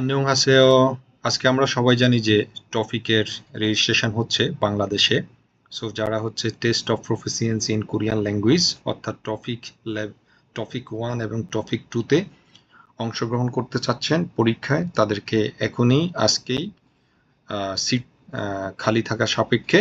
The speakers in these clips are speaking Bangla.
আন্নেং হাসেও আজকে আমরা সবাই জানি যে টপিকের রেজিস্ট্রেশন হচ্ছে বাংলাদেশে। সো যারা হচ্ছে test of proficiency in Korean language অর্থাৎ টপিক ল্যাব টপিক ওয়ান এবং টপিক টুতে অংশগ্রহণ করতে চাচ্ছেন পরীক্ষায়, তাদেরকে এখনই আজকেই সিট খালি থাকা সাপেক্ষে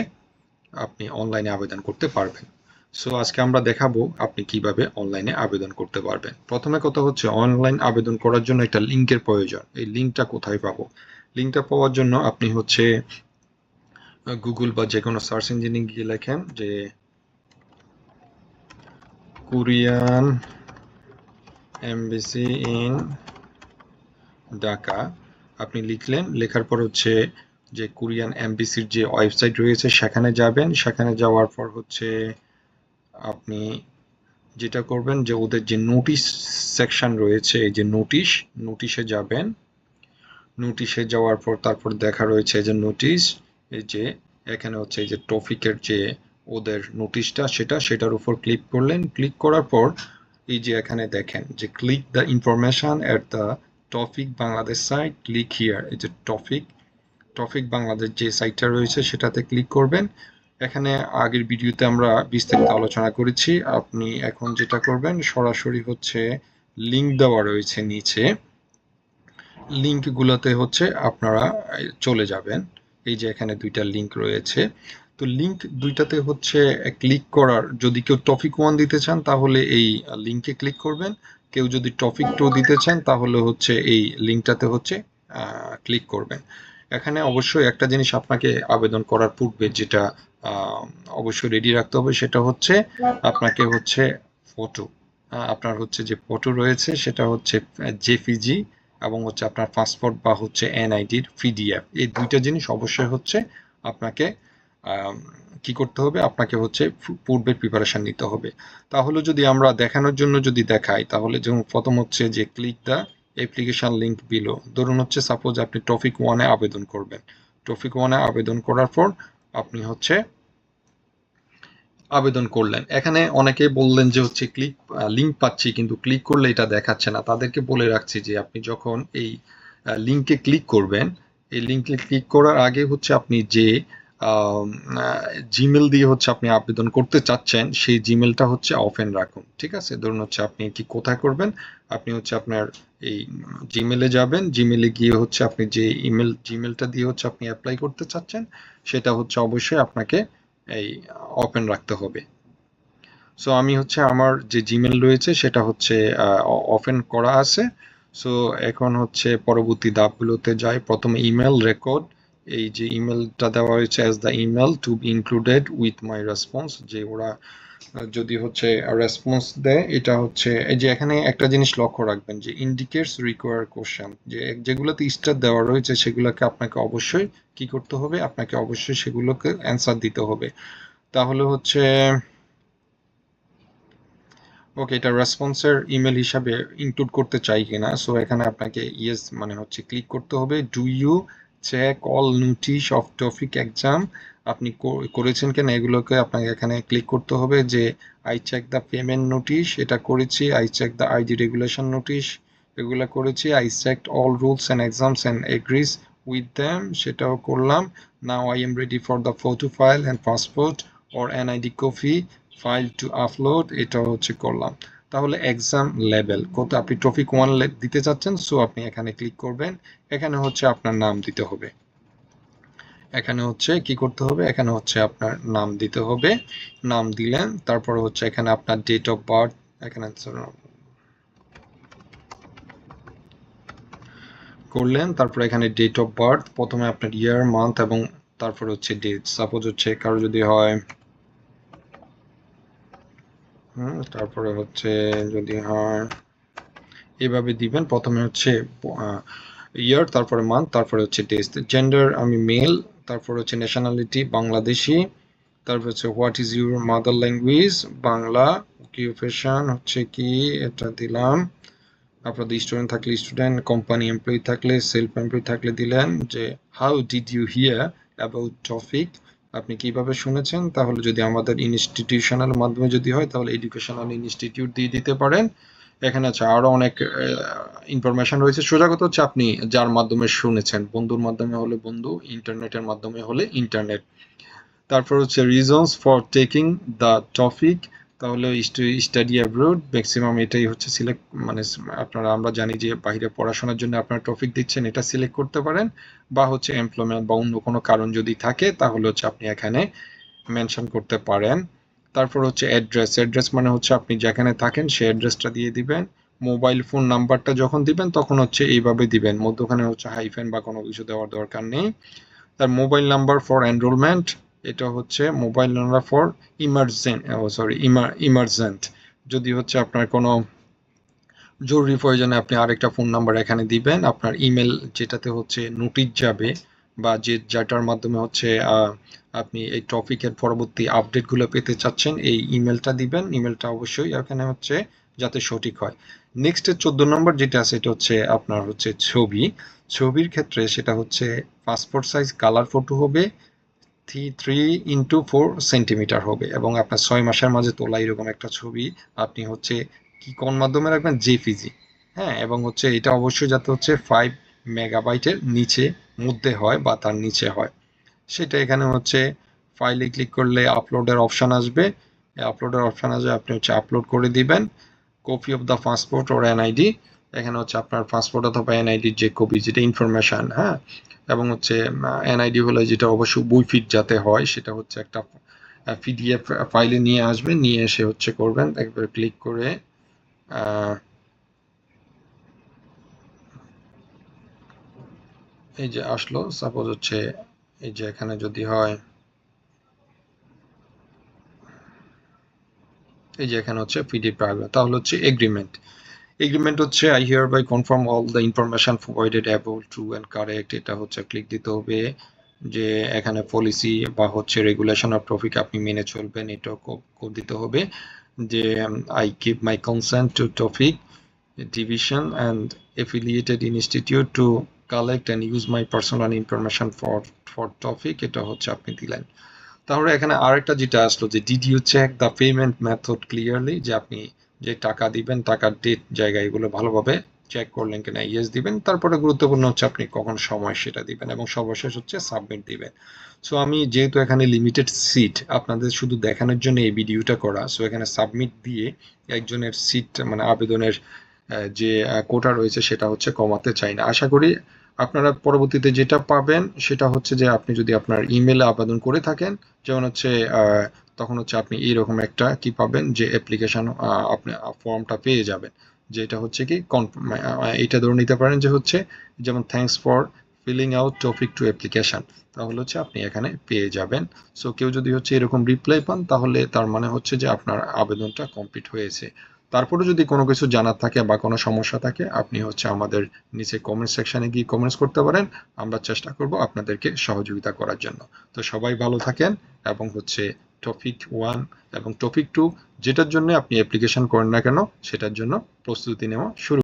আপনি অনলাইনে আবেদন করতে পারবেন। সো আজকে আমরা দেখাবো আপনি কীভাবে অনলাইনে আবেদন করতে পারবেন। প্রথমে কথা হচ্ছে অনলাইন আবেদন করার জন্য একটা লিঙ্কের প্রয়োজন। এই লিঙ্কটা কোথায় পাবো? লিঙ্কটা পাওয়ার জন্য আপনি হচ্ছে গুগল বা যে কোনো সার্চ ইঞ্জিনে গিয়ে লেখেন যে কোরিয়ান এমবিসি ইন ঢাকা আপনি লিখলেন, লেখার পর হচ্ছে যে কোরিয়ান এমবিসির যে ওয়েবসাইট রয়েছে, সেখানে যাবেন। সেখানে যাওয়ার পর হচ্ছে আপনি যেটা করবেন যে ওদের যে নোটিশ সেকশন রয়েছে, এই যে নোটিশ নোটিশে যাবেন। নোটিশে যাওয়ার পর তারপর দেখা রয়েছে যে নোটিশ এই যে এখানে হচ্ছে এই যে টপিকের যে ওদের নোটিশটা সেটা, সেটার উপর ক্লিক করলেন। ক্লিক করার পর এই যে এখানে দেখেন যে click the information at the TOPIK Bangladesh site click here এই যে টপিক টপিক বাংলাদেশ যে সাইটটা রয়েছে, সেটাতে ক্লিক করবেন। এখানে আগের ভিডিওতে আমরা বিস্তারিত আলোচনা করেছি। আপনি এখন যেটা করবেন, সরাসরি হচ্ছে লিঙ্ক দেওয়া রয়েছে নিচে। লিঙ্কগুলোতে হচ্ছে আপনারা চলে যাবেন। এই যে এখানে দুইটা লিঙ্ক রয়েছে। তো লিঙ্ক দুইটাতে হচ্ছে ক্লিক করার, যদি কেউ টপিক ওয়ান দিতে চান, তাহলে এই লিঙ্কে ক্লিক করবেন। কেউ যদি টপিক টু দিতে চান, তাহলে হচ্ছে এই লিঙ্কটাতে হচ্ছে ক্লিক করবেন। এখানে অবশ্যই একটা জিনিস আপনাকে আবেদন করার পূর্বে যেটা অবশ্যই রেডি রাখতে হবে সেটা হচ্ছে আপনাকে হচ্ছে ফটো আপনার হচ্ছে যে ফটো রয়েছে সেটা হচ্ছে জেপিজি এবং হচ্ছে আপনার পাসপোর্ট বা হচ্ছে এনআইডির পিডিএফ এই দুইটা জিনিস অবশ্যই হচ্ছে আপনাকে কি করতে হবে? আপনাকে হচ্ছে পূর্বের প্রিপারেশন নিতে হবে। তাহলে যদি আমরা দেখানোর জন্য যদি দেখাই, তাহলে যেমন প্রথম হচ্ছে যে ক্লিক অ্যাপ্লিকেশন লিঙ্ক বিলো ধরুন হচ্ছে সাপোজ আপনি টপিক ওয়ানে আবেদন করবেন। টপিক ওয়ানে আবেদন করার পর আপনি হচ্ছে আবেদন করলেন। এখানে অনেকে বললেন যে হচ্ছে ক্লিক লিঙ্ক পাচ্ছি, কিন্তু ক্লিক করলে এটা দেখাচ্ছে না। তাদেরকে বলে রাখছি যে আপনি যখন এই লিঙ্কে ক্লিক করবেন, এই লিঙ্কে ক্লিক করার আগে হচ্ছে আপনি যে জিমেল দিয়ে হচ্ছে আপনি আবেদন করতে চাচ্ছেন, সেই জিমেলটা হচ্ছে অফেন রাখুন, ঠিক আছে? ধরুন হচ্ছে আপনি কি কোথায় করবেন? আপনি হচ্ছে আপনার এই জিমেলে যাবেন জিমেলে গিয়ে হচ্ছে আপনি যে ইমেল জিমেলটা দিয়ে হচ্ছে আপনি অ্যাপ্লাই করতে চাচ্ছেন, সেটা হচ্ছে অবশ্যই আপনাকে এই ওপেন রাখতে হবে। সো আমি হচ্ছে আমার যে জিমেল রয়েছে, সেটা হচ্ছে ওপেন করা আছে। সো এখন হচ্ছে পরবর্তী ধাপগুলোতে যাই। প্রথমে ইমেল রেকর্ড এই যে ইমেলটা দেওয়া হয়েছে as the email to be included with my response যে ওরা যদি হচ্ছে রেসপন্স দেয়, এটা হচ্ছে যে এখানে একটা জিনিস লক্ষ্য রাখবেন যে ইন্ডিকেটস রিকোয়ার কোশ্চেন যে যেগুলোতে স্টার দেওয়া রয়েছে সেগুলোকে আপনাকে অবশ্যই কি করতে হবে? আপনাকে অবশ্যই সেগুলোকে অ্যান্সার দিতে হবে। তাহলে হচ্ছে ওকে এটা রেসপন্সের ইমেল হিসাবে ইনক্লুড করতে চাই কিনা সো এখানে আপনাকে ইয়েস মানে হচ্ছে ক্লিক করতে হবে। Do you check all notice of TOPIK exam আপনি করেছেন কেন এগুলোকে আপনাকে এখানে ক্লিক করতে হবে যে I check the payment notice এটা করেছি। I check the ID regulation notice এগুলো করেছি। I check all rules and exams and agrees with them সেটাও করলাম। Now I am ready for the photo file and passport or NID copy file to upload এটাও হচ্ছে করলাম। তাহলে এক্সাম লেভেল কত আপনি টপিক ওয়ান দিতে চাচ্ছেন সো আপনি এখানে ক্লিক করবেন। এখানে হচ্ছে আপনার নাম দিতে হবে। এখানে হচ্ছে কি করতে হবে? এখানে হচ্ছে আপনার নাম দিতে হবে। নাম দিলেন, তারপর হচ্ছে এখানে আপনার ডেট অফ বার্থ এখানে করলেন, তারপর এখানে ডেট অফ বার্থ প্রথমে আপনার ইয়ার মান্থ এবং তারপর হচ্ছে ডেট সাপোজ হচ্ছে কারও যদি হয় হুম, তারপরে হচ্ছে যদি হয়, এভাবে দিবেন। প্রথমে হচ্ছে ইয়ার তারপরে মান্থ তারপরে হচ্ছে ডেজ জেন্ডার আমি মেল তারপর হচ্ছে ন্যাশনালিটি বাংলাদেশি, তারপর হচ্ছে what is your mother language Bangla occupation হচ্ছে কি, এটা দিলাম। আপনাদের স্টুডেন্ট থাকলে স্টুডেন্ট কোম্পানি এমপ্লয়ি থাকলে সেলফ এমপ্লয়ি থাকলে দিলেন যে how did you hear about TOPIK আপনি কীভাবে শুনেছেন? তাহলে যদি আমাদের ইনস্টিটিউশনাল মাধ্যমে যদি হয়, তাহলে এডুকেশনাল ইনস্টিটিউট দিয়ে দিতে পারেন। এখানে আছে আরও অনেক ইনফরমেশন রয়েছে। সোজাগত হচ্ছে আপনি যার মাধ্যমে শুনেছেন, বন্ধুর মাধ্যমে হলে বন্ধু ইন্টারনেটের মাধ্যমে হলে ইন্টারনেট তারপর হচ্ছে reasons for taking the TOPIK তাহলে স্টাডি অ্যাব্রোড ম্যাক্সিমাম এটাই হচ্ছে সিলেক্ট মানে আপনারা, আমরা জানি যে বাইরে পড়াশোনার জন্য আপনারা টপিক দিচ্ছেন, এটা সিলেক্ট করতে পারেন, বা হচ্ছে এমপ্লয়মেন্ট বা অন্য কোনো কারণ যদি থাকে, তাহলে হচ্ছে আপনি এখানে মেনশন করতে পারেন। তারপর হচ্ছে অ্যাড্রেস অ্যাড্রেস মানে হচ্ছে আপনি যেখানে থাকেন সেই অ্যাড্রেসটা দিয়ে দিবেন। মোবাইল ফোন নাম্বারটা যখন দিবেন, তখন হচ্ছে এইভাবে দিবেন, মধ্যখানে হচ্ছে হাইফেন বা কোনো কিছু দেওয়ার দরকার নেই। তার মোবাইল নাম্বার ফর এনরোলমেন্ট এটা হচ্ছে mobile number for emergent sorry emergent. যদি হচ্ছে আপনার কোনো জরুরি প্রয়োজনে আপনি আরেকটা ফোন নাম্বার এখানে দিবেন, আপনার ইমেল যেটাতে হচ্ছে নোটিশ যাবে বা যে, যেটার মাধ্যমে হচ্ছে আপনি এই টপিকের পরবর্তী আপডেটগুলো পেতে চাচ্ছেন, এই ইমেলটা দিবেন। ইমেলটা অবশ্যই এখানে হচ্ছে যাতে সঠিক হয়। নেক্সট চোদ্দ নম্বর যেটা আছে, এটা হচ্ছে আপনার হচ্ছে ছবি। ছবির ক্ষেত্রে সেটা হচ্ছে পাসপোর্ট সাইজ কালার ফটো হবে three three into four centimetre হবে এবং আপনার ছয় মাসের মাঝে তোলা এরকম একটা ছবি, আপনি হচ্ছে কি কোন মাধ্যমে রাখবেন? জেপিজি হ্যাঁ এবং হচ্ছে এটা অবশ্যই যাতে হচ্ছে ফাইভ মেগাবাইটের নিচে, মধ্যে হয় বা তার নিচে হয়। সেটা এখানে হচ্ছে ফাইলে ক্লিক করলে আপলোডের অপশান আসবে। আপলোডের অপশান আসবে আপনি হচ্ছে আপলোড করে দিবেন। Copy of the passport or NID এখানে হচ্ছে আপনার পাসপোর্ট অথবা এনআইডির যে কপি যেটা ইনফরমেশন হ্যাঁ? এবং হচ্ছে এনআইডি হলে যেটা অবশ্যই বই ফিট যাতে হয়, সেটা হচ্ছে একটা পিডিএফ ফাইলে নিয়ে আসবেন, নিয়ে এসে হচ্ছে করবেন, একবার ক্লিক করে এই যে আসলো সাপোজ হচ্ছে এই যে এখানে যদি হয়, এই যে এখানে হচ্ছে পিডিএফ তাহলে হচ্ছে এগ্রিমেন্ট এগ্রিমেন্ট হচ্ছে I hereby confirm all the information provided above true and correct এটা হচ্ছে ক্লিক দিতে হবে যে এখানে পলিসি বা হচ্ছে রেগুলেশন অফ টপিক আপনি মেনে চলবেন এটাও দিতে হবে যে I keep my consent to TOPIK division and affiliated institute to collect and use my personal information for for topic. এটা হচ্ছে আপনি দিলেন। তাহলে এখানে আরেকটা যেটা আসলো যে did you check the payment method clearly যে আপনি যে টাকা দিবেন, টাকার ডেট জায়গা এগুলো ভালোভাবে চেক করলেন কিনা ইয়েস দিবেন। তারপরে গুরুত্বপূর্ণ হচ্ছে আপনি কখন সময় সেটা দিবেন এবং সর্বশেষ হচ্ছে সাবমিট দিবেন। সো আমি যেহেতু এখানে লিমিটেড সিট আপনাদের শুধু দেখানোর জন্য এই ভিডিওটা করা সো এখানে সাবমিট দিয়ে একজনের সিট মানে আবেদনের যে কোটা রয়েছে সেটা হচ্ছে কমাতে চাই না। আশা করি আপনারা পরবর্তীতে যেটা পাবেন সেটা হচ্ছে যে আপনি যদি আপনার ইমেলে আবেদন করে থাকেন, যেমন হচ্ছে তখন হচ্ছে আপনি এইরকম একটা কি পাবেন যে অ্যাপ্লিকেশন আপনি ফর্মটা পেয়ে যাবেন। যেটা হচ্ছে কি এটা ধরে নিতে পারেন যে হচ্ছে যেমন thanks for filling out TOPIK to application তাহলে হচ্ছে আপনি এখানে পেয়ে যাবেন। সো কেউ যদি হচ্ছে এরকম রিপ্লাই পান, তাহলে তার মানে হচ্ছে যে আপনার আবেদনটা কমপ্লিট হয়েছে। তারপরে যদি কোনো কিছু জানার থাকে বা কোনো সমস্যা থাকে, আপনি হচ্ছে আমাদের নিচে কমেন্ট সেকশানে গিয়ে কমেন্টস করতে পারেন। আমরা চেষ্টা করব আপনাদেরকে সহযোগিতা করার জন্য। তো সবাই ভালো থাকেন এবং হচ্ছে টপিক ওয়ান এবং টপিক টু যেটার জন্য আপনি অ্যাপ্লিকেশন করেন না কেন, সেটার জন্য প্রস্তুতি নেওয়া শুরু